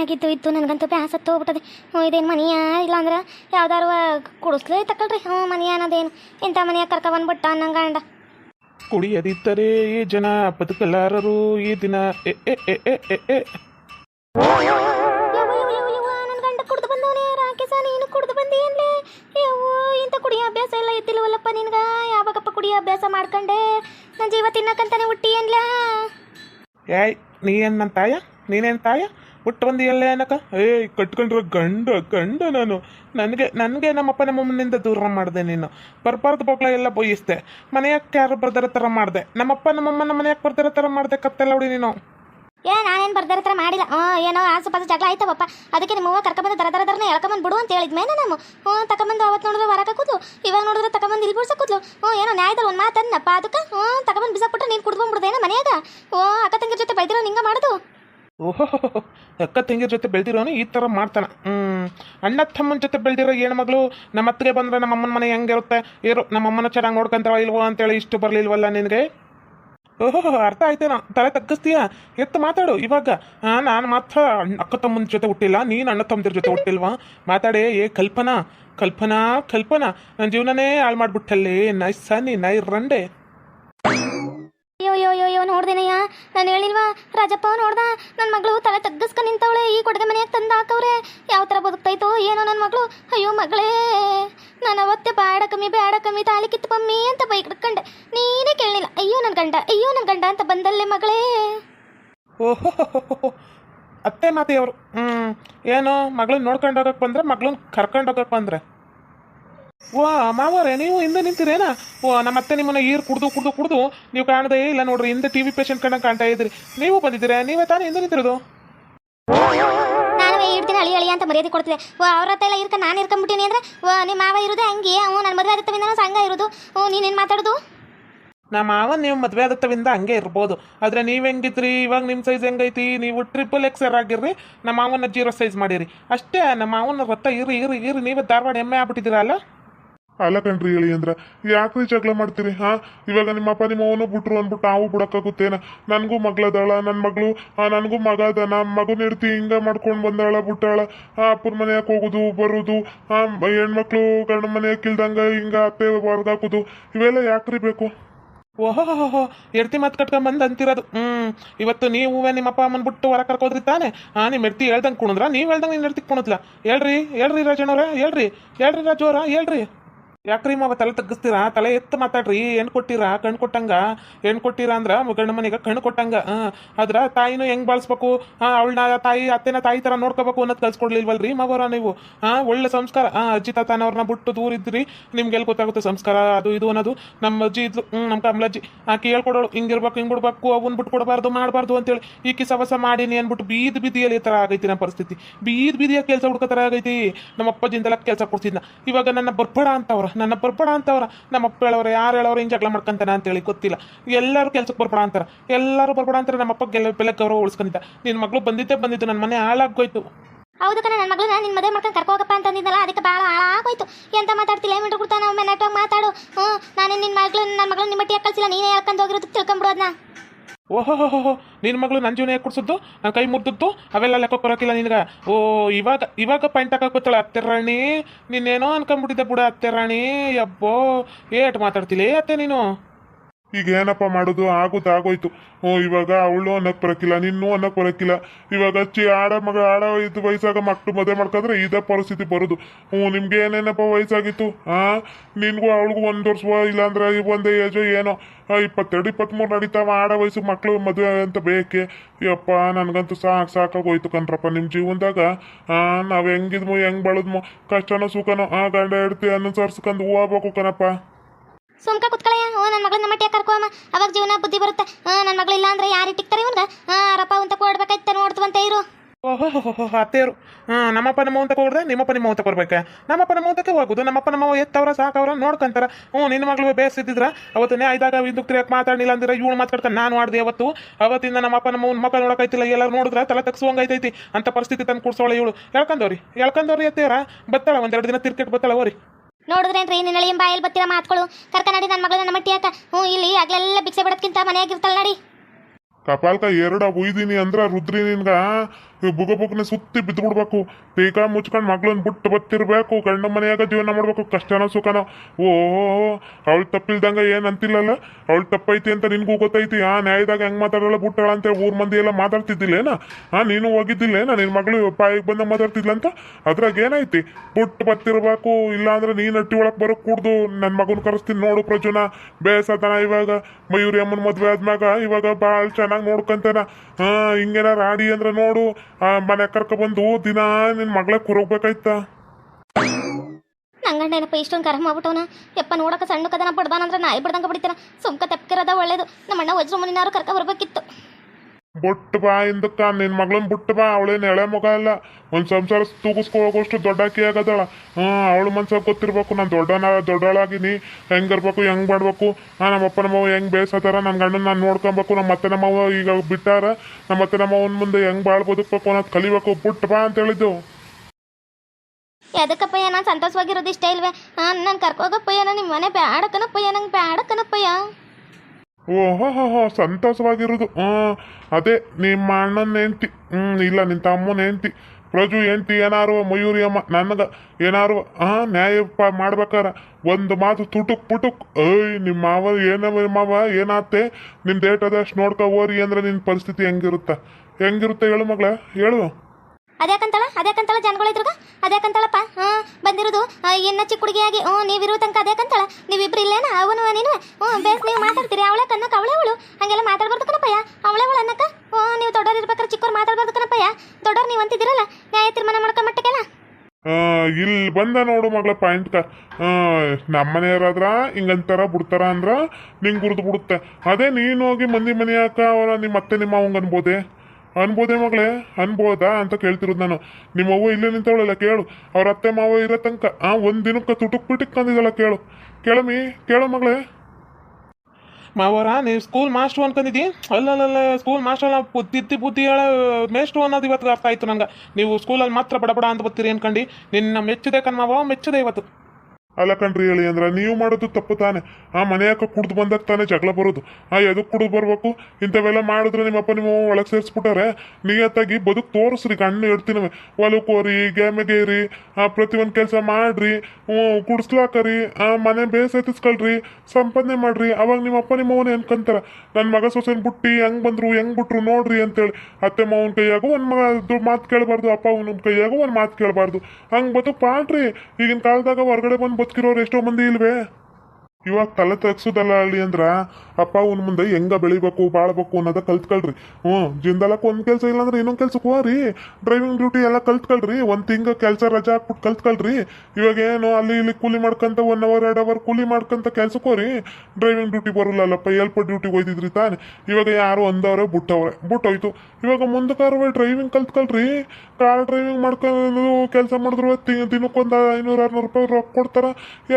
ಮನೆಯಾಗಿದ್ದು ಇತ್ತು ನನಗಂತೂ ಬ್ಯಾಸತ್ತು ಹೋಗ್ಬಿಟ್ಟದೆ ಹ್ಞೂ ಇದೇನು ಮನೆಯ ಇಲ್ಲಾಂದ್ರೆ ಯಾವ್ದಾರು ಕುಡಿಸ್ಲೇ ತಕೊಳ್ರಿ ಹ್ಞೂ ಮನೆಯ ಅನ್ನೋದೇನು? ಇಂಥ ಮನೆಯ ಕರ್ಕ ಬಂದ್ಬಿಟ್ಟ ಅನ್ನಂಗ ಗಂಡ ಕುಡಿಯದಿದ್ದರೆ ಈ ಜನ ಬದುಕಲಾರರು ಈ ದಿನ ಎ ಎ ಎ ಎ ಎ ಎ. ನನ್ನ ಗಂಡ ಕುಡ್ದು ಬಂದವನೇ ರಾಕೇಶ ನೀನು ಕುಡ್ದು ಬಂದಿ ಏನ್ಲೇ ಯವ್ವೋ ಇಂಥ ಕುಡಿಯೋ ಅಭ್ಯಾಸ ಎಲ್ಲ ಇದ್ದಿಲ್ವಲ್ಲಪ್ಪ ನಿನ್ಗ? ಯಾವಾಗಪ್ಪ ಕುಡಿಯೋ ಅಭ್ಯಾಸ ಮಾಡ್ಕೊಂಡೆ? ನನ್ನ ಜೀವ ತಿನ್ನಕ್ಕಂತಾನೆ ಹುಟ್ಟಿ ಏನ್ಲಾ ಏಯ್ ನೀ ಏನ್ ನನ್ನ ತಾಯ? ನೀನೇನ್ ತಾಯ? ಹುಟ್ಟು ಬಂದು ಎಲ್ಲ ಏನಕ್ಕ? ಏ, ಕಟ್ಕೊಂಡ್ರೆ ಗಂಡ ಗಂಡ ನಾನು. ನನಗೆ ನನಗೆ ನಮ್ಮಪ್ಪ ನಮ್ಮಮ್ಮನಿಂದ ದೂರ ಮಾಡಿದೆ ನೀನು. ಬರ್ಬಾರ್ದು ಬೊಗ್ಲ, ಎಲ್ಲ ಬೊಯ್ಯಿಸ್ದೆ ಮನೆಯಾಗ ಯಾರು ಬರ್ದಾರ ಥರ ಮಾಡಿದೆ. ನಮ್ಮಪ್ಪ, ನಮ್ಮಮ್ಮ ನಮ್ಮ ಮನೆಯಾಗ ಬರ್ದಾರ ಥರ ಮಾಡಿದೆ, ಕತ್ತೆಲ್ಲ ಹೊಡಿ ನೀನು. ಏ, ನಾನೇನು ಬರ್ದಾರ ಥರ ಮಾಡಿಲ್ಲ. ಹ್ಞೂ, ಏನೋ ಆಸುಪಾಸು ಜಗಳ ಆಯ್ತವಪ್ಪ ಅದಕ್ಕೆ ನಿಮ್ಮ ಅವ್ವ ಕರ್ಕೊಂಬಂದು ದರ ದರ ದರನೇ ಎಳ್ಕೊಂಬಂದು ಬಿಡು ಅಂತ ಹೇಳಿದ್ಮೇಲೆ ನಾನು. ಹ್ಞೂ ತಗೊಂಬಂದು ಅವತ್ತು ನೋಡಿದ್ರೆ ಹೊರಗೆ ಕೂತು ಇವಾಗ ನೋಡಿದ್ರೆ ತಗೊಂಬಂದು ಇಲ್ಲಿ ಬಿಡ್ಸಕ್ಕೂದ್ಲು ಹ್ಞೂ, ಏನೋ ನ್ಯಾಯದಲ್ಲಿ ಒಂದು ಮಾತನ್ನಪ್ಪ ಅದಕ್ಕೆ. ಹ್ಞೂ ತಗೊಂಬಂದು ಬಿಸಾಕ್ಬಿಟ್ರೆ ನೀನು ಕುಡ್ಕೊಂಡ್ಬಿಡ್ದೇನ ಮನೆಯಾಗ? ಓ ಅಕ್ಕ ತಂಗಿರ ಜೊತೆ ಬೈದಿರೋ ನಿಂಗೆ ಮಾಡೋದು? ಓಹೋ ಅಕ್ಕ ತಂಗಿರ ಜೊತೆ ಬೆಳೆದಿರೋನು ಈ ಥರ ಮಾಡ್ತಾನೆ. ಹ್ಞೂ ಅಣ್ಣ ತಮ್ಮನ ಜೊತೆ ಬೆಳೆದಿರೋ ಏನು ಮಗಳು? ನಮ್ಮ ಅತ್ತಿಗೆ ಬಂದರೆ ನಮ್ಮ ಅಮ್ಮನ ಮನೆ ಹೆಂಗಿರುತ್ತೆ ಇರು ನಮ್ಮ ಅಮ್ಮನ ಚೆನ್ನಾಗಿ ನೋಡ್ಕೊಂತಾವ ಇಲ್ವೋ ಅಂತೇಳಿ ಇಷ್ಟು ಬರಲಿಲ್ವಲ್ಲ ನಿನಗೆ? ಓಹೋ ಅರ್ಥ ಆಯ್ತೇನೋ. ತಲೆ ತಗ್ಗಿಸ್ತೀಯ? ಎತ್ತು ಮಾತಾಡು ಇವಾಗ. ಹಾಂ ನಾನು ಮಾತ್ರ ಅಕ್ಕ ತಮ್ಮನ ಜೊತೆ ಹುಟ್ಟಿಲ್ಲ. ನೀನು ಅಣ್ಣ ತಮ್ಮದ್ರ ಜೊತೆ ಹುಟ್ಟಿಲ್ವಾ? ಮಾತಾಡೇ, ಏ, ಕಲ್ಪನಾ. ಕಲ್ಪನಾ ಕಲ್ಪನಾ. ನನ್ನ ಜೀವನನೇ ಹಾಳು ಮಾಡಿಬಿಟ್ಟಲ್ಲೇ. ನೈ ಸನ್ನಿ, ನೈ ರಂಡೆ. ನಾನು ಹೇಳಿಲ್ವಾ? ರಾಜಪ್ಪ ನೋಡ್ದ? ನನ್ನ ಮಗಳು ತಲೆ ತಗ್ಗಿಸ್ಕ ನಿಂತವಳೆ, ಈ ಕೊಡುಗೆ ಮನೆಯಾಗ ತಂದು ಹಾಕವ್ರೆ. ಯಾವ ಥರ ಬದುಕ್ತೈತೋ ಏನೋ ನನ್ನ ಮಗಳು. ಅಯ್ಯೋ ಮಗಳೇ, ನಾನು ಅವತ್ತೆ ಬೇಡ ಕಮ್ಮಿ ಬೇಡ ಕಮ್ಮಿ, ತಾಲಿ ಕಿತ್ತು ಪಮ್ಮಿ ಅಂತ ಬೈಕ್ ಹಿಡ್ಕೊಂಡೆ. ನೀನೇ ಕೇಳಲಿಲ್ಲ. ಅಯ್ಯೋ ನನ್ನ ಗಂಡ, ಅಯ್ಯೋ ನನ್ನ ಗಂಡ ಅಂತ ಬಂದಲ್ಲೇ ಮಗಳೇ. ಅತ್ತೆ ಮಾತೆಯವರು. ಹ್ಞೂ ಏನು ಮಗಳನ್ನ ನೋಡ್ಕೊಂಡು ಹೋಗಕ್ಕೆ ಬಂದ್ರೆ ಮಗಳನ್ನ ಕರ್ಕೊಂಡು ಹೋಗಕ್ಕೆ ಬಂದ್ರೆ. ವಾ ಮಾವರೇ ನೀವು ಹಿಂದೆ ನಿಂತಿರೇನ? ಓ ನಮ್ಮ ಅತ್ತೆ ನಿಮ್ಮನ್ನ ಈರು ಕುಡ್ದು ಕುಡ್ದು ಕುಡ್ದು ನೀವು ಕಾಣದೇ ಇಲ್ಲ ನೋಡ್ರಿ ಹಿಂದೆ ಟಿ ವಿ ಪೇಷಂಟ್ ಕಂಡಂಗೆ ಕಾಣ್ತಾ ಇದ್ರಿ. ನೀವು ಬಂದಿದ್ದೀರಾ? ನೀವೇ ತಾನೇ ಹಿಂದೆ ನಿಂತಿರೋದು? ನಾನು ಇಡ್ತೀನಿ ಅಳಿ ಅಳಿ ಅಂತ ಮರ್ಯಾದೆ ಕೊಡ್ತಿದ್ದೆ. ಓ ಅವ್ರ ಹತ್ರ ಎಲ್ಲ ಇರ್ಕ ನಾನು ಇರ್ಕೊಂಬಿಟ್ಟಿನಿ ಅಂದ್ರೆ ಓ ನಿಮ್ಮ ಮಾವ ಇರೋದೇ ಹಂಗೆ ಅವ ನನ್ನ ಮದುವೆ ಆದತ್ತವಿಂದ ಸಂಘ ಇರೋದು. ಓ ನೀನೇನು ಮಾತಾಡೋದು? ನಮ್ಮ ಮಾವ ನೀವು ಮದುವೆ ಆದತ್ತವಿಂದ ಹಂಗೆ ಇರ್ಬೋದು. ಆದರೆ ನೀವು ಹೆಂಗಿದ್ರಿ? ಇವಾಗ ನಿಮ್ಮ ಸೈಜ್ ಹೆಂಗೈತಿ? ನೀವು ಟ್ರಿಪಲ್ ಎಕ್ಸರ್ ಆಗಿರ್ರಿ ನಮ್ಮ ಮಾವನ ಜೀರೋ ಸೈಜ್ ಮಾಡಿರಿ. ಅಷ್ಟೇ ನಮ್ಮ ಮಾವನ ರಥ ಇರಿ ಇರಿ ಇರಿ ನೀವೇ ಧಾರವಾಡ ಎಮ್ಮೆ ಆಗ್ಬಿಟ್ಟಿದ್ದೀರಲ್ಲ ಅಲ್ಲ ಕಣ್ರಿ ಹೇಳಿ ಅಂದ್ರ ಯಾಕ್ರಿ ಜಗಳ ಮಾಡ್ತೀರಿ, ಹಾ? ಇವಾಗ ನಿಮ್ಮ ಅಪ್ಪ ನಿಮ್ಮ ಅವನು ಬಿಟ್ರು ಅಂದ್ಬಿಟ್ಟು ನಾವು ಬಿಡಕ್ಕಾಗುತ್ತೇನ? ನನಗೂ ಮಗಳದಾಳ ನನ್ನ ಮಗಳು ನನಗೂ ಮಗ ಅದ ನಮ್ಮ ಮಗನ ಇರ್ತಿ ಹಿಂಗ ಮಾಡ್ಕೊಂಡು ಬಂದಾಳ, ಬಿಟ್ಟಾಳ. ಆ ಅಪ್ಪನ ಹೋಗುದು, ಬರುದು ಆ ಹೆಣ್ಮಕ್ಳು ಗಂಡ ಮನೆಯಾಗ ಕಿಲ್ದಂಗ ಹಿಂಗ ಅತ್ತೆ ಹೊರ್ಗಾಕುದು ಇವೆಲ್ಲ ಯಾಕ್ರಿ ಬೇಕು? ಓಹೋ ಎಡ್ತಿ ಮಾತು ಬಂದ್ ಅಂತಿರೋದು. ಹ್ಮ್, ಇವತ್ತು ನೀವು ನಿಮ್ಮ ಅಪ್ಪ ಅಮ್ಮನ್ ಬಿಟ್ಟು ಹೊರ ಕರ್ಕೋದ್ರಿ ತಾನೆ? ಆ ನಿಮ್ ಎಡ್ತಿ ಹೇಳ್ದಂಗ್ ಕುಣಿದ್ರ? ನೀವು ಹೇಳ್ದಂಗೆ ನಿನ್ನ ಎಡ್ತಿ ಕುಣಿದ್ಲ? ಹೇಳ್ರಿ ಹೇಳ್ರಿ ರಾಜಣ್ಣವ್ರ, ಹೇಳ್ರಿ ಹೇಳ್ರಿ ರಾಜು ಅವ್ರ, ಹೇಳ್ರಿ. ಯಾಕ್ರಿ ಮಾವ ತಲೆ ತಗ್ಗಿಸ್ತೀರಾ? ತಲೆ ಎತ್ತು ಮಾತಾಡ್ರಿ. ಏನು ಕೊಟ್ಟಿರಾ? ಕಣ್ಣು ಕೊಟ್ಟಂಗ? ಏನು ಕೊಟ್ಟಿರಾ ಅಂದ್ರ ಗಂಡ ಮನೆಗೆ ಕಣ್ಣು ಕೊಟ್ಟಂಗ. ಅದ್ರ ತಾಯಿನೂ ಹೆಂಗ್ ಬಳಸ್ಬೇಕು? ಅವಳನ್ನ ತಾಯಿ, ಅತ್ತೆನ ತಾಯಿ ಥರ ನೋಡ್ಕೋಬೇಕು ಅನ್ನೋದು ಕಲ್ಸ್ಕೊಡ್ಲಿಲ್ವಲ್ರಿ ಮಾವರ ನೀವು? ಹಾಂ, ಒಳ್ಳೆ ಸಂಸ್ಕಾರ. ಅಜ್ಜಿ ತಾತನವ್ರನ್ನ ಬಿಟ್ಟು ದೂರ ಇದ್ರಿ, ನಿಮ್ಗೆ ಎಲ್ಲಿ ಗೊತ್ತಾಗುತ್ತೆ ಸಂಸ್ಕಾರ? ಅದು ಇದು ಅನ್ನೋದು. ನಮ್ಮ ಅಜ್ಜಿ ಇದ್ಲು ನಮ್ಮ ಕಮಲಜ್ಜಿ ಆಕೆ ಹೇಳ್ಕೊಡೋಳು, ಹಿಂಗಿರ್ಬೇಕು, ಹಿಂಗ್ ಬಿಡ್ಬೇಕು, ಅವನ್ ಬಿಟ್ಟು ಕೊಡಬಾರ್ದು, ಮಾಡಬಾರ್ದು ಅಂತೇಳಿ. ಈ ಸವಸ ಮಾಡೀನಿ ಅಂದ್ಬಿಟ್ಟು ಬೀದ್ ಬೀದಿಯಲ್ಲಿ ಈ ಥರ ಆಗೈತಿ ನಮ್ಮ ಪರಿಸ್ಥಿತಿ. ಬೀದ್ ಬೀದಿಯ ಕೆಲಸ ಹುಡ್ಕೋ ಥರ ಆಗೈತಿ. ನಮ್ಮ ಅಪ್ಪಾಜಿಂದೆಲ್ಲ ಕೆಲಸ ಕೊಡ್ತಿದ್ನ ಇವಾಗ ನನ್ನ ಬರ್ಬೇಡ ಅಂತವ್ರ. ನನ್ನ ಬರ್ಪಡ ಅಂತವ್ರ. ನಮ್ಮ ಅಪ್ಪ ಹೇಳೋರು, ಯಾರು ಹೇಳೋರು ಹಿಂಗೆ ಜಗಳ ಮಾಡ್ಕೊಂತಾನೆ ಅಂತೇಳಿ ಗೊತ್ತಿಲ್ಲ. ಎಲ್ಲರೂ ಕೆಲ್ಸಕ್ಕೆ ಬರ್ಪಡ ಅಂತಾರೆ. ಎಲ್ಲರೂ ಬರ್ಪಡ ಅಂತಾರೆ, ನಮ್ಮ ಅಪ್ಪ ಗೆಲ್ಲ ಬೆಲೆ ಗೌರವ ಉಳಿಸ್ಕೊಂಡಿದ್ದ. ನಿನ್ನ ಮಗಳು ಬಂದಿದ್ದೇ ಬಂದಿತ್ತು ನನ್ನ ಮನೆ ಹಾಳಾಗೋಯ್ತು ಹೌದು ಕಣ ನನ್ನ ಮಗಳನ್ನ ನಿನ್ನ ಮದುವೆ ಮಾಡ್ಕೊಂಡು ಕರ್ಕೋಗಪ್ಪ ಅಂತಂದಿದ್ದಲ್ಲ ಅದಕ್ಕೆ ಭಾಳ ಹಾಳಾಗೋಯ್ತು ಎಂತ ಮಾತಾಡ್ತಿಲ್ಲ ಏಮಿಟ್ರು ಕೊಡ್ತಾನೆ, ಒಮ್ಮೆ ನೆಟ್ವಾಗಿ ಮಾತಾಡು. ಹ್ಞೂ ನಾನು ನಿನ್ನ ಮಗಳು ನನ್ನ ಮಗಳು ನಿಮ್ಮ ಮಟ್ಟಿಗೆ ಕಳಿಸಿಲ್ಲ, ನೀನೇ ಹೇಳ್ಕೊಂಡು ಹೋಗಿರೋದು ತಿಳ್ಕೊಂಬಿಡೋದನ್ನ ಓಹೋ ನಿನ್ನ ಮಗಳು ನನ್ನ ಜೀವನ ಕೊಡ್ಸಿದ್ದು? ನನ್ನ ಕೈ ಮುರಿದದ್ದು? ಅವೆಲ್ಲ ಲೆಕ್ಕ ಕೊರಕಿಲ್ಲ ನಿನಗೆ? ಓ, ಇವಾಗ ಇವಾಗ ಪಾಯಿಂಟ್ ಹಾಕೋತಾಳೆ ಅತ್ತೆ ರಾಣಿ. ನೀನೇನೋ ಅನ್ಕೊಂಬಿಟ್ಟಿದ್ದೆ ಬಿಡ, ಅತ್ತೆ ರಾಣಿ. ಅಬ್ಬೋ ಏಟ್ ಮಾತಾಡ್ತಿಲ್ಲ ಅತ್ತೆ ನೀನು? ಈಗ ಏನಪ್ಪ ಮಾಡೋದು? ಆಗೋದಾಗೋಯ್ತು ಹ್ಞೂ ಇವಾಗ ಅವಳು ಅನ್ನಕ್ ಬರಕಿಲ್ಲ, ನಿನ್ನೂ ಅನ್ನಕ್ ಬರಕಿಲ್ಲ. ಇವಾಗ ಅಚ್ಚಿ ಆಡ ಮಗ, ಆಡ ಇದು ವಯಸ್ಸಾಗ ಮಕ್ಳು ಮದುವೆ ಮಾಡ್ಕೊಂಡ್ರೆ ಇದೇ ಪರಿಸ್ಥಿತಿ ಬರೋದು. ಹ್ಞೂ, ನಿಮ್ಗೆ ಏನೇನಪ್ಪ ವಯಸ್ಸಾಗಿತ್ತು? ಆ? ನಿನ್ಗೂ ಅವಳಿಗೂ ಒಂದು ವರ್ಷ ಇಲ್ಲಾಂದ್ರೆ ಒಂದೇ ಏಜು ಏನೋ. ಇಪ್ಪತ್ತೆರಡು ಇಪ್ಪತ್ತ್ಮೂರು ನಡೀತಾವ ಆಡ ವಯಸ್ಸು ಮಕ್ಳು ಮದುವೆ ಅಂತ ಬೇಕೆ? ಯಪ್ಪ, ನನಗಂತೂ ಸಾಕು ಸಾಕಾಗೋಯ್ತು ಕಣ್ರಪ್ಪ ನಿಮ್ಮ ಜೀವನದಾಗ. ನಾವು ಹೆಂಗಿದ್ಮೋ, ಹೆಂಗ್ ಬಳದ್ಮೋ, ಕಷ್ಟನೋ ಸುಖನೋ, ಆ ಗಂಡ ಹೆಡ್ತಿ ಅನುಸರಿಸ್ಕೊಂಡು ಹೋಗ್ಬೇಕು ಕಣಪ್ಪ. ಸುಮ್ಕ ಕುತ್ಕಳೆಯ ನನ್ನ ಮಗಳನ್ನ ಮಟ್ಟಿಗೆ ಕರ್ಕೋಮ್ಮ ಅವಾಗ ಜೀವನ ಬುದ್ಧಿ ಬರುತ್ತೆ. ನನ್ನ ಮಗಳು ಇಲ್ಲ ಅಂದ್ರೆ ಯಾರು ಇಟ್ಟಿಕ್ತಾರೆ ಇವನ್ಗ? ಹಾಂ ಅರಪ್ಪ ಅಂತ ಕೊಡ್ಬೇಕಾಯ್ತ ನೋಡ್ತವಂತ ಇರು. ಓಹೋ ಅತ್ತೇರು ಹಾಂ ನಮ್ಮಪ್ಪ ನಮ್ಮ ಅಂತ ಕೊಡ್ದೆ ನಿಮ್ಮಪ್ಪ ನಿಮ್ಮ ಅಂತ ಕೊಡ್ಬೇಕು ನಮ್ಮಪ್ಪ ನಮ್ಮ ಅಂತಕ್ಕೆ ಹೋಗುದು, ನಮ್ಮಪ್ಪ ನಮ್ಮ ಎತ್ತವ್ರ, ಸಾಕವ್ರ ನೋಡ್ಕೊಂತಾರ. ಹ್ಞೂ, ನಿನ್ನ ಮಗಳು ಬೇಸಿದ್ರ ಅವತ್ತನೇ ಐದಾಗ ಕ್ರಿಯಾಕ್ ಮಾತಾಡಲಿಲ್ಲ ಅಂದ್ರೆ ಇವಳು ಮಾತಾಡ್ತಾನೆ, ನಾನು ಮಾಡಿದೆ ಅವತ್ತು ಅವತ್ತಿಂದ ನಮ್ಮಪ್ಪ ನಮ್ಮ ಮಕ್ಕ ನೋಡಕೈತಿಲ್ಲ ಎಲ್ಲರೂ ನೋಡಿದ್ರೆ ತಲೆ ತಗ್ಸುವಂಗೈತೈತಿ. ಅಂತ ಪರಿಸ್ಥಿತಿ ತಂದು ಕೂಡ್ಸೋಳೆ ಇವಳು. ಹೇಳ್ಕಂದವ್ರಿ ಹೇಳ್ಕೊಂಡವ್ರಿ ಎತ್ತೇರ ಬತ್ತಾಳ, ಒಂದೆರಡು ದಿನ ತಿರ್ಕೆಟ್ ಬತ್ತಾಳ ಹೋರಿ. ನೋಡಿದ್ರೇನ್ರಿ, ನಿನ್ನ ನಳಿ ಬಾಯಲ್ಲಿ ಬತ್ತಿರ ಮಾತ್ಕೊಳು ಕರ್ಕ ನಡಿ ನನ್ನ ಮಗಳನ್ನ ಮಟ್ಟಿಯಾಕ ಹ್ಞೂ, ಇಲ್ಲಿ ಆಗ್ಲೆಲ್ಲ ಭಿಕ್ಷೆ ಬಿಡೋದ್ಕಿಂತ ಮನೆಯಾಗಿರ್ತಾಳೆ ನಡಿ. ಕಪಾಲ್ಕ ಎರಡ ಉಯ್ದೀನಿ ಅಂದ್ರ ರುದ್ರಿ ನಿನ್ಗ. ಬುಗ ಬುಗ್ನ ಸುತ್ತಿ ಬಿದ್ದು ಬಿಡ್ಬೇಕು. ತೀಗ ಮುಚ್ಕೊಂಡು ಮಗಳನ್ನ ಬಿಟ್ಟು ಬತ್ತಿರ್ಬೇಕು ಗಂಡ ಮನೆಯಾಗ ಜೀವನ ಮಾಡ್ಬೇಕು. ಕಷ್ಟನೋ ಸುಖನ. ಓ ಅವಳು ತಪ್ಪಿಲ್ದಂಗ ಏನ್ ಅಂತಿಲ್ಲಲ್ಲ? ಅವಳು ತಪ್ಪೈತಿ ಅಂತ ನಿನ್ಗೂ ಗೊತ್ತೈತಿ. ಆ ನ್ಯಾಯದಾಗ ಹೆಂಗ್ ಮಾತಾಡಲ್ಲ ಬಿಟ್ಟಾಳ ಅಂತ ಊರ್ ಮಂದಿ ಎಲ್ಲ ಮಾತಾಡ್ತಿದ್ದಿಲ್ಲೇನ? ಹಾ ನೀನು ಹೋಗಿದ್ದಿಲ್ಲೇನ? ನಿನ್ ಮಗಳು ಬಾಯಿಗೆ ಬಂದ ಮಾತಾಡ್ತಿದ್ಲ ಅಂತ? ಅದ್ರಾಗ ಏನೈತಿ ಬಿಟ್ಟು ಬತ್ತಿರ್ಬೇಕು ಇಲ್ಲಾಂದ್ರೆ ನೀನ್ ಅಟ್ಟಿ ಒಳಗೆ ಬರೋಕ್ ಕೂಡ್ದು. ನನ್ನ ಮಗನ ಕರೆಸ್ತೀನಿ ನೋಡು ಪ್ರಜುನ ಬೇಸತನ ಇವಾಗ. ಮಯೂರಿ ಅಮ್ಮನ ಮದ್ವೆ ಆದ್ಮ್ಯಾಗ ಇವಾಗ ಭಾಳ ಚೆನ್ನಾಗಿ ನೋಡ್ಕೊಂತಾನ. ಹಾ ಹಿಂಗೇನ ಆಡಿ ಅಂದ್ರೆ ನೋಡು. ಮನೆ ಕರ್ಕ ಬಂದು ದಿನ ನಿನ್ ಮಗಳ ಕುರೋಗ್ಬೇಕಾಯ್ತ ನಂಗಂಡ ಏನಪ್ಪ, ಇಷ್ಟೊಂದು ಕರಹ ಆಗ್ಬಿಟ್ಟವನ. ಯಪ್ಪ, ನೋಡಕ್ಕೆ ಸಣ್ಣ ಕದನ ಬಡ್ದಾನಂದ್ರೆ ನಾಯಿ ಬಿಡ್ದಂಗ ಬಿಡ್ತೀರ. ಸುಮ್ಕ ತೆಪ್ಕಿರೋದ ಒಳ್ಳೇದು. ನಮ್ಮಣ್ಣ ವಜ್ರ ಮುನಿನಾರು ಕರ್ಕ ಬರ್ಬೇಕಿತ್ತು. ಬುಟ್ಟು ಬಾ ಹಿಂದಕ್ಕ, ನಿನ್ ಮಗಳನ್ ಬಿಟ್ಟು ಬಾ, ಅವಳೇನ್ ಎಳೆ ಮಗ ಅಲ್ಲ. ಒಂದ್ ಸಂಸಾರ ತೂಗಿಸ್ಕೋಗೋಷ್ಟು ದೊಡ್ಡಾಕಿ ಆಗದಳ. ಹ್ಮ್ ಅವಳು ಮನ್ಸಾಗ ಗೊತ್ತಿರ್ಬೇಕು, ನಾನು ದೊಡ್ಡನ, ದೊಡ್ಡಳಾಗಿನಿ, ಹೆಂಗಿರ್ಬೇಕು, ಹೆಂಗ್ ಮಾಡ್ಬೇಕು. ನಮ್ಮ ಅಪ್ಪ ನಮ್ಮವ್ವ ಹೆಂಗ್ ಬೇಸತ್ತಾರ ನನ್ನ ಗಂಡನ ನಾನು ನೋಡ್ಕೊಬೇಕು ನಮ್ಮ ಅತ್ತೆ ನಮ್ಮವ್ವ ಈಗ ಬಿಟ್ಟಾರ ನಮ್ಮ ಅತ್ತೆ ನಮ್ಮವನ್ ಮುಂದೆ ಹೆಂಗ್ ಬಾಳ್ ಬದುಕ್ಬೇಕು ಅನ್ನೋದು ಕಲಿಬೇಕು. ಬುಟ್ಟು ಬಾ ಅಂತ ಹೇಳಿದ್ದು. ಎದಕ್ಕಪ್ಪಯ್ಯ, ನಾನು ಸಂತೋಷವಾಗಿರೋದು ಇಷ್ಟ ಇಲ್ವೇ? ಹಾಂ, ನಾನು ಕರ್ಕೋಗಪ್ಪಯ್ಯ ನಿಮ್ಮ ಮನೆ ಬ್ಯಾಡಕನಪ್ಪಯ್ಯ ನಂಗೆ ಬ್ಯಾಡಕನಪ್ಪಯ್ಯ ಓಹೋ ಹೋ ಸಂತೋಷವಾಗಿರೋದು ಹ್ಞೂ, ಅದೇ ನಿಮ್ಮ ಅಣ್ಣನ ಹೆಂಡ್ತಿ. ಹ್ಞೂ, ಇಲ್ಲ ನಿನ್ನ ತಮ್ಮನ ಹೆಂಡ್ತಿ. ಪ್ರಜು, ಹೆಂಡ್ತಿ, ಏನಾರು, ಮಯೂರಿ, ಅಮ್ಮ ನನ್ನದ ಏನಾರು ಹಾ ನ್ಯಾಯ ಮಾಡ್ಬೇಕಾರ. ಒಂದು ಮಾತು ತುಟುಕ್ ಪುಟುಕ್, ಏಯ್, ನಿಮ್ಮ ಮಾವ, ಏನ ಮಾವ, ಏನಾತೆ? ನಿನ್ನ ಡೇಟ್ ಅದಷ್ಟು ನೋಡ್ಕೊ, ಓರಿ ಅಂದ್ರೆ ನಿನ್ನ ಪರಿಸ್ಥಿತಿ ಹೆಂಗಿರುತ್ತ? ಹೆಂಗಿರುತ್ತೆ ಹೇಳು ಮಗಳ, ಹೇಳು. ಅದ್ಯಾಕಂತಳ ಅದ್ಯಾಕಂತಳ ಜನಗಳಿದ್ರುಗ ಅದ್ಯಾಕಂತಳಪ್ಪ ಹಾಂ ಬಂದಿರೋದು. ಇನ್ನ ಚಿಕ್ಕ ಹುಡುಗಿಯಾಗಿ, ಹ್ಞೂ, ನೀವಿರೋ ತನಕ ಅದ್ಯಾಕಂತಳ ನೀವಿಬ್ರು ಇಲ್ಲೇನ? ಅವನು, ನೀನು? ಹ್ಞೂ, ಬೇಸ್, ನೀವು ಮಾತಾಡ್ತೀರಿ ಅವಳೆ ಕನ್ನಕ್ಕೆ ಅವಳೆ ಅವಳು. ಹಂಗೆಲ್ಲ ಮಾತಾಡ್ಬಾರ್ದು ಕಣಪ್ಪಯ್ಯ. ಅವಳೆ ಅವಳು ಅನ್ನಕ್ಕ? ಓ, ನೀವು ದೊಡ್ಡವ್ರು ಇರ್ಬೇಕಾದ್ರೆ ಚಿಕ್ಕವ್ರು ಮಾತಾಡ್ಬಾರ್ದು ಕಣಪ್ಪಯ್ಯ. ದೊಡ್ಡವ್ರು ನೀವು ಅಂತಿದ್ದೀರಲ್ಲ? ನ್ಯಾಯ ತೀರ್ಮಾನ ಮಾಡ್ಕೊಂಬಟ್ಟಕ್ಕೆಲ್ಲ ಇಲ್ಲಿ ಬಂದ ನೋಡು ಮಗಳ ಪಾಯಿಂಟ್ಕ ನಮ್ಮನೆಯವರಾದ್ರ ಹಿಂಗಂತಾರ, ಬಿಡ್ತಾರ ಅಂದ್ರ ನಿಂಗೆ ಗುರ್ದು ಬಿಡುತ್ತೆ. ಅದೇ ನೀನು ಹೋಗಿ ಮಂದಿ ಮನೆ ಹಾಕ ಅವರ ನಿಮ್ಮ ಅತ್ತೆ ನಿಮ್ಮ ಅವಂಗ ಅನ್ಬೋದೆ? ಅನ್ಬೋದೆ ಮಗಳೇ? ಅನ್ಬೋದಾ ಅಂತ ಕೇಳ್ತಿರೋದು ನಾನು. ನಿಮ್ಮ ಅವ್ವ ಇಲ್ಲೇ ನಿಂತವಳಲ್ಲ ಕೇಳು. ಅವ್ರ ಅತ್ತೆ ಮಾವ ಇರೋ ತನಕ ಆ ಒಂದ್ ದಿನಕ್ಕೆ ತುಟುಕ್ ಪಿಟುಕ್ ಕೇಳು. ಕೇಳಮಿ ಕೇಳು ಮಗಳೇ. ಮಾವರ ನೀವು ಸ್ಕೂಲ್ ಮಾಸ್ಟ್ರು ಅನ್ಕೊಂಡಿದ್ದಿ? ಅಲ್ಲಲ್ಲ ಸ್ಕೂಲ್ ಮಾಸ್ಟರ್ ಅಲ್ಲ ತಿದ್ದಿ ಬುದ್ಧಿ ಹೇಳ, ಮೇಷ್ಟ್ರು ಅನ್ನೋದು ಇವತ್ತು ಅರ್ಥ ಆಯ್ತು ನಂಗೆ. ನೀವು ಸ್ಕೂಲಲ್ಲಿ ಮಾತ್ರ ಬಡಬಡ ಅಂತ ಬರ್ತೀರಿ ಅನ್ಕೊಂಡು. ನಿನ್ನ ಮೆಚ್ಚಿದೆ ಕಣ್ಮಾವ ಮೆಚ್ಚಿದೆ ಇವತ್ತು. ಅಲ್ಲ ಕಣ್ರಿ ಹೇಳಿ ಅಂದ್ರೆ ನೀವು ಮಾಡೋದು ತಪ್ಪು ತಾನೆ. ಆ ಮನೆಯಾಕ ಕುಡ್ದು ಬಂದಾಗ ತಾನೇ ಜಗಳ ಬರೋದು. ಆ ಎದಕ್ ಕುಡ್ದು ಬರ್ಬೇಕು? ಇಂಥವೆಲ್ಲ ಮಾಡಿದ್ರೆ ನಿಮ್ಮಪ್ಪ ನಿಮ್ಮ ಒಳಗೆ ಸೇರಿಸ್ಬಿಟ್ಟಾರೆ? ನಿಯತ್ತಾಗಿ ಬದುಕು ತೋರಿಸ್ರಿ ಕಣ್ಣು ಇಡ್ತೀನಿ ಹೊಲಕ್ಕೆ ಹೋರಿ ಗ್ಯಾಮೆಗೇರಿ ಆ ಪ್ರತಿಯೊಂದು ಕೆಲಸ ಮಾಡ್ರಿ ಕುಡ್ಸ್ಲಾಕರಿ, ಆ ಮನೆ ಬೇಸತ್ತಿಸ್ಕೊಳ್ರಿ ಸಂಪಾದನೆ ಮಾಡ್ರಿ. ಅವಾಗ ನಿಮ್ಮಪ್ಪ ನಿಮ್ಮವನ ಅನ್ಕೊಂತಾರ ನನ್ನ ಮಗ ಸೊಸೆನ್ ಬುಟ್ಟಿ ಹೆಂಗ್ ಬಂದ್ರು, ಹೆಂಗ್ ಬಿಟ್ರು ನೋಡ್ರಿ ಅಂತೇಳಿ. ಅತ್ತೆ ಮಾವನ ಕೈಯಾಗೂ ಒಂದು ಮಗ ಮಾತು ಕೇಳಬಾರ್ದು, ಅಪ್ಪ ಅವನ ಕೈಯಾಗೂ ಒಂದು ಮಾತು ಕೇಳಬಾರ್ದು. ಹಂಗೆ ಬದುಕು ಪಾಡ್ರಿ. ಈಗಿನ ಕಾಲದಾಗ ಹೊರಗಡೆ ಬಂದು ಬದುಕಿರೋರು ಎಷ್ಟೋ ಮಂದಿ ಇಲ್ವೇ? ಇವಾಗ ತಲೆ ತೆಗ್ಸೋದಲ್ಲ ಅಲ್ಲಿ ಅಂದ್ರ ಅಪ್ಪ ಅವನ ಮುಂದೆ ಹೆಂಗ ಬೆಳಿಬೇಕು, ಬಾಳ್ಬೇಕು ಅನ್ನೋದ ಕಲ್ತ್ಕೊಳ್ರಿ. ಹ್ಞೂ ಜಿಂದಲಕ್ಕೆ ಒಂದು ಕೆಲಸ ಇಲ್ಲಾಂದ್ರೆ ಇನ್ನೊಂದು ಕೆಲ್ಸಕ್ಕೆ ಹೋಗ್ರಿ. ಡ್ರೈವಿಂಗ್ ಡ್ಯೂಟಿ ಎಲ್ಲ ಕಲ್ತ್ಕೊಳ್ರಿ. ಒಂದು ತಿಂಗ ಕೆಲಸ ರಜಾ ಹಾಕ್ಬಿಟ್ಟು ಕಲ್ತ್ಕೊಳ್ರಿ. ಇವಾಗ ಏನು ಅಲ್ಲಿ ಇಲ್ಲಿ ಕೂಲಿ ಮಾಡ್ಕೊಂತ ಒನ್ ಅವರ್ ಎರಡು ಅವರ್ ಕೂಲಿ ಮಾಡ್ಕೊಂತ ಕೆಲ್ಸಕ್ಕೆ ಹೋಗ್ರಿ. ಡ್ರೈವಿಂಗ್ ಡ್ಯೂಟಿ ಬರಲ್ಲಲ್ಲಪ್ಪ ಎಲ್ಪ ಡ್ಯೂಟಿಗೆ ಹೋಯ್ತಿದ್ರಿ ತಾನೆ. ಇವಾಗ ಯಾರು ಒಂದವ್ರೆ ಬಿಟ್ಟವ್ರೆ, ಬಿಟ್ಟೋಯ್ತು. ಇವಾಗ ಮುಂದಕ್ಕಾರು ಡ್ರೈವಿಂಗ್ ಕಲ್ತ್ಕೊಳ್ರಿ. ಕಾರ್ ಡ್ರೈವಿಂಗ್ ಮಾಡ್ಕೊಂಡು ಕೆಲಸ ಮಾಡಿದ್ರು, ತಿಂಗ್, ದಿನಕ್ಕೊಂದು ಐನೂರು, ಆರ್ನೂರು ರೂಪಾಯಿ ರೊಕ್ಕ ಕೊಡ್ತಾರ.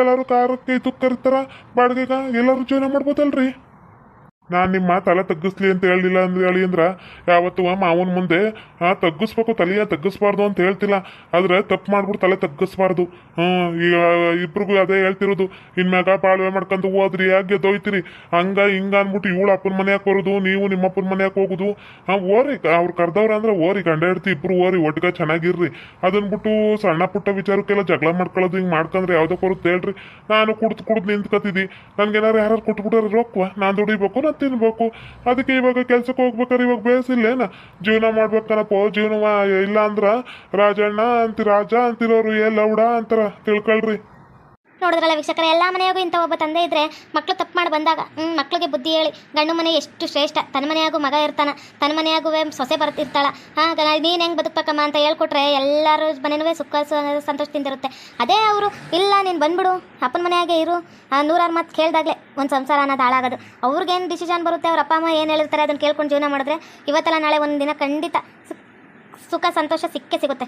ಎಲ್ಲರೂ ಕಾರಕ್ಕೆ ಇದಕ್ಕೆ ಕರಿತಾರ. ಬಾಡಿಗೆಗ ಎಲ್ಲರೂ ಜೀವನ ಮಾಡ್ಬೋದಲ್ರಿ? ನಾನು ನಿಮ್ಮ ತಲೆ ತಗ್ಗಿಸ್ಲಿ ಅಂತ ಹೇಳಿಲ್ಲ ಅಂದ್ರೆ ಹೇಳಿ ಅಂದ್ರ, ಯಾವತ್ತು ಮಾವನ ಮುಂದೆ, ಆ ತಗ್ಗಿಸ್ಬೇಕು ತಲೆಯ ತಗ್ಗಿಸ್ಬಾರ್ದು ಅಂತ ಹೇಳ್ತಿಲ್ಲ. ಆದ್ರೆ ತಪ್ಪು ಮಾಡ್ಬಿಟ್ಟು ತಲೆ ತಗ್ಗಿಸ್ಬಾರ್ದು. ಹ್ಮ್, ಈಗ ಇಬ್ರಿಗೂ ಅದೇ ಹೇಳ್ತಿರೋದು. ಇನ್ಮ್ಯಾಗ ಬಾಳ್ವೆ ಮಾಡ್ಕೊಂಡು ಹೋದ್ರಿ, ಯಾಕೆ ದೊಯ್ತಿರಿ ಹಂಗ ಹಿಂಗ ಅನ್ಬಿಟ್ಟು ಇವಳು ಅಪ್ಪನ ಮನ್ಯಾಗ ಬರೋದು, ನೀವು ನಿಮ್ಮ ಅಪ್ಪನ ಮನೆಯಾಗ ಹೋಗುದು. ಹಾ ಓರಿ, ಅವ್ರು ಕರ್ದವ್ರ ಅಂದ್ರೆ ಓರಿ, ಗಂಡ ಹಿಡ್ತಿ ಇಬ್ರು ಓರಿ ಒಟ್ಟಿಗೆ ಚೆನ್ನಾಗಿರ್ರಿ. ಅದನ್ ಬಿಟ್ಟು ಸಣ್ಣ ಪುಟ್ಟ ವಿಚಾರಕ್ಕೆಲ್ಲ ಜಗಳ ಮಾಡ್ಕೊಳ್ಳೋದು ಹಿಂಗೆ ಮಾಡ್ಕೊಂಡ್ರೆ ಯಾವ್ದಕ್ಕೆ ಬರುತ್ತೆ ಹೇಳ್ರಿ. ನಾನು ಕುಡ್ದು ಕುಡ್ದು ನಿಂತ್ಕತಿದ್ದಿ ನನ್ಗೇನಾರು ಯಾರು ಕೊಟ್ಬಿಟ್ಟಾರ ರೊಕ್ಕ ನಾನು ದುಡಿಬೇಕು, ನಾನು ತಿನ್ಬೇಕು. ಅದಕ್ಕೆ ಇವಾಗ ಕೆಲ್ಸಕ್ಕೆ ಹೋಗ್ಬೇಕಾರೆ ಇವಾಗ ಬೇಸಿಲ್ಲೇನ ಜೀವನ ಮಾಡ್ಬೇಕನಪ್ಪ ಜೀವನ ಇಲ್ಲ ಅಂದ್ರ ರಾಜಣ್ಣ ಅಂತಿ ರಾಜ ಅಂತಿರೋರು ಎಲ್ಲ ಉಡ ಅಂತಾರ ತಿಳ್ಕೊಳ್ರಿ. ನೋಡಿದ್ರಲ್ಲ ವೀಕ್ಷಕರ, ಎಲ್ಲ ಮನೆಯಾಗೂ ಇಂಥ ಒಬ್ಬ ತಂದೆ ಇದ್ರೆ ಮಕ್ಕಳು ತಪ್ಪು ಮಾಡಿ ಬಂದಾಗ ಮಕ್ಕಳಿಗೆ ಬುದ್ಧಿ ಹೇಳಿ, ಗಂಡು ಮನೆ ಎಷ್ಟು ಶ್ರೇಷ್ಠ, ತನ್ನ ಮನೆಯಾಗೂ ಮಗ ಇರ್ತಾನ, ತನ್ನ ಮನೆಯಾಗೂ ಸೊಸೆ ಬರ್ತಿರ್ತಾಳ, ಹಾಂ ನೀನು ಹೆಂಗೆ ಬದುಕಬೇಕಮ್ಮ ಅಂತ ಹೇಳ್ಕೊಟ್ರೆ ಎಲ್ಲರೂ ಮನೆಯೂ ಸುಖ ಸಂತೋಷದಿಂದ ಇರುತ್ತೆ. ಅದೇ ಅವರು, ಇಲ್ಲ, ನೀನು ಬಂದ್ಬಿಡು, ಅಪ್ಪನ ಮನೆಯಾಗೆ ಇರು ನೂರಾರು ಮಾತು ಕೇಳಿದಾಗಲೇ ಒಂದು ಸಂಸಾರ ಅನ್ನೋದು ಹಾಳಾಗೋದು. ಅವ್ರಿಗೇನು ಡಿಸಿಷನ್ ಬರುತ್ತೆ, ಅವ್ರ ಅಪ್ಪ, ಅಮ್ಮ ಏನು ಹೇಳಿರ್ತಾರೆ ಅದನ್ನು ಕೇಳ್ಕೊಂಡು ಜೀವನ ಮಾಡಿದ್ರೆ, ಇವತ್ತಲ್ಲ ನಾಳೆ ಒಂದು ದಿನ ಖಂಡಿತ ಸುಖ, ಸಂತೋಷ ಸಿಕ್ಕೇ ಸಿಗುತ್ತೆ.